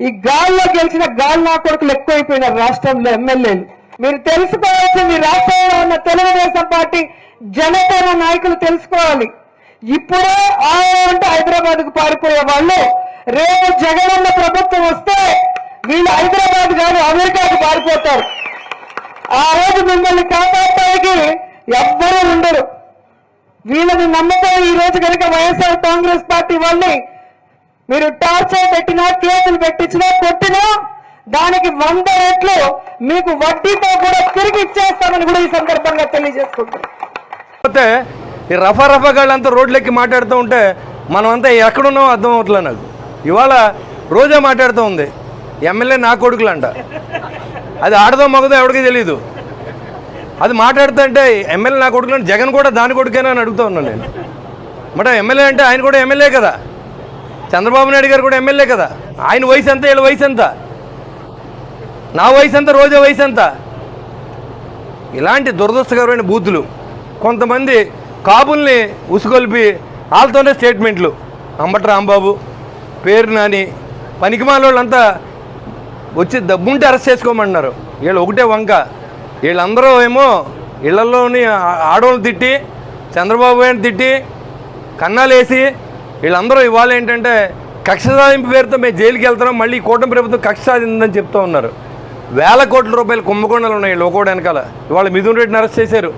ఈ గాల్లో గెలిచిన గాలి నా కొడుకులు ఎక్కువైపోయినారు రాష్ట్రంలో ఎమ్మెల్యేలు. మీరు తెలుసుకోవాల్సింది రాష్ట్రంలో ఉన్న తెలుగుదేశం పార్టీ జనసేన నాయకులు తెలుసుకోవాలి. ఇప్పుడే ఆ అంటే హైదరాబాద్కు పారిపోయే వాళ్ళు రేపు జగనన్న ప్రభుత్వం వస్తే వీళ్ళు హైదరాబాద్ కాదు అమెరికాకు పారిపోతారు. ఆ రోజు మిమ్మల్ని కాపాడటానికి ఎవ్వరూ ఉండరు. వీళ్ళని నమ్మకం ఈ రోజు కనుక వైఎస్ఆర్ కాంగ్రెస్ పార్టీ వాళ్ళని మీరు టార్చర్ పెట్టినా కేసులు పెట్టించినా కొట్టినా దానికి వంద రెట్లు మీకు వడ్డీతో కూడా తిరిగి ఇచ్చేస్తామని కూడా ఈ సందర్భంగా తెలియజేసుకుంటున్నాం. పోతే ఈ రఫా రఫా గాళ్ళంతా రోడ్లెక్కి మాట్లాడుతూ ఉంటే మనమంతా ఎక్కడున్నామో అర్థం అవట్లే నాకు. ఇవాళ రోజా మాట్లాడుతూ ఉంది. ఎమ్మెల్యే నా కొడుకులంట. అది ఆడదో మగదో ఎవడికి తెలియదు అది మాట్లాడుతుంటే ఎమ్మెల్యే నా కొడుకులు జగన్ కూడా దాని కొడుకేనా అని అడుగుతూ ఉన్నాను నేను. మరి ఎమ్మెల్యే అంటే ఆయన కూడా ఎమ్మెల్యే కదా. చంద్రబాబు నాయుడు గారు కూడా ఎమ్మెల్యే కదా. ఆయన వయసు ఎంత వీళ్ళ వయసు ఎంత? నా వయసు ఎంత రోజా వయసు ఎంత? ఇలాంటి దురదృష్టకరమైన బూతులు. కొంతమంది కాపుల్ని ఉసుగొల్పి వాళ్ళతోనే స్టేట్మెంట్లు. అంబట రాంబాబు పేరు నాని పనికిమాల వాళ్ళంతా వచ్చి దబ్బుంటే అరెస్ట్ చేసుకోమన్నారు. వీళ్ళు ఒకటే వంక. వీళ్ళందరూ ఏమో ఇళ్ళలోని ఆడవాళ్ళు తిట్టి చంద్రబాబు గారిని తిట్టి కన్నాలేసి వీళ్ళందరూ ఇవాళ ఏంటంటే కక్ష సాధింపు పేరుతో మేము జైలుకి వెళ్తున్నాం మళ్ళీ కూటమి ప్రభుత్వం కక్ష సాధిందని చెప్తూ ఉన్నారు. వేల కోట్ల రూపాయలు కుంభకోణాలు ఉన్నాయి లోకోడ వెనకాల. ఇవాళ మిథున్ రెడ్డిని అరెస్ట్ చేశారు.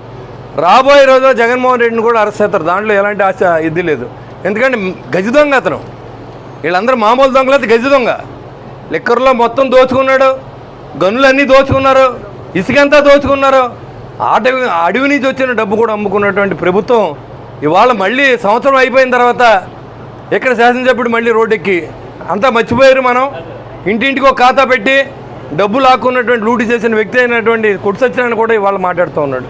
రాబోయే రోజుల్లో జగన్మోహన్ రెడ్డిని కూడా అరెస్ట్ చేస్తారు. దాంట్లో ఎలాంటి ఆశ ఇది లేదు. ఎందుకంటే గజ దొంగ అతను. వీళ్ళందరూ మామూలు దొంగలైతే గజ దొంగ. లిక్కర్లో మొత్తం దోచుకున్నాడు. గనులన్నీ దోచుకున్నారు. ఇసుకంతా దోచుకున్నారు. అటవి అడవి నుంచి వచ్చిన డబ్బు కూడా అమ్ముకున్నటువంటి ప్రభుత్వం ఇవాళ మళ్ళీ సంవత్సరం అయిపోయిన తర్వాత ఇక్కడ శాసనసభ్యుడు మళ్ళీ రోడ్డెక్కి? అంతా మర్చిపోయారు మనం? ఇంటింటికి ఒక ఖాతా పెట్టి డబ్బు లాక్కున్నటువంటి లూటి చేసిన వ్యక్తి అయినటువంటి కొట్టు సత్యనారాయణ కూడా ఇవాళ మాట్లాడుతూ ఉన్నాడు.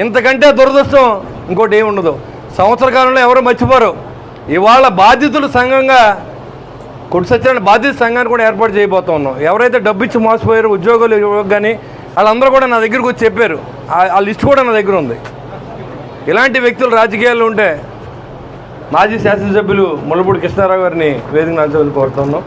ఇంతకంటే దురదృష్టం ఇంకోటి ఏమి ఉండదు. సంవత్సర కాలంలో ఎవరు మర్చిపోరు. ఇవాళ బాధితులు సంఘంగా కొట్టు సత్యనారాయణ బాధిత సంఘాన్ని కూడా ఏర్పాటు చేయబోతూ ఉన్నాం. ఎవరైతే డబ్బు ఇచ్చి మోసపోయారో ఉద్యోగాలు కానీ వాళ్ళందరూ కూడా నా దగ్గరకు వచ్చి చెప్పారు. ఆ లిస్ట్ కూడా నా దగ్గర ఉంది. ఇలాంటి వ్యక్తులు రాజకీయాల్లో ఉంటే మాజీ శాసనసభ్యులు ముళ్ళపూడి కృష్ణారావు గారిని వేదిక నాల్చవని కోరుతున్నాం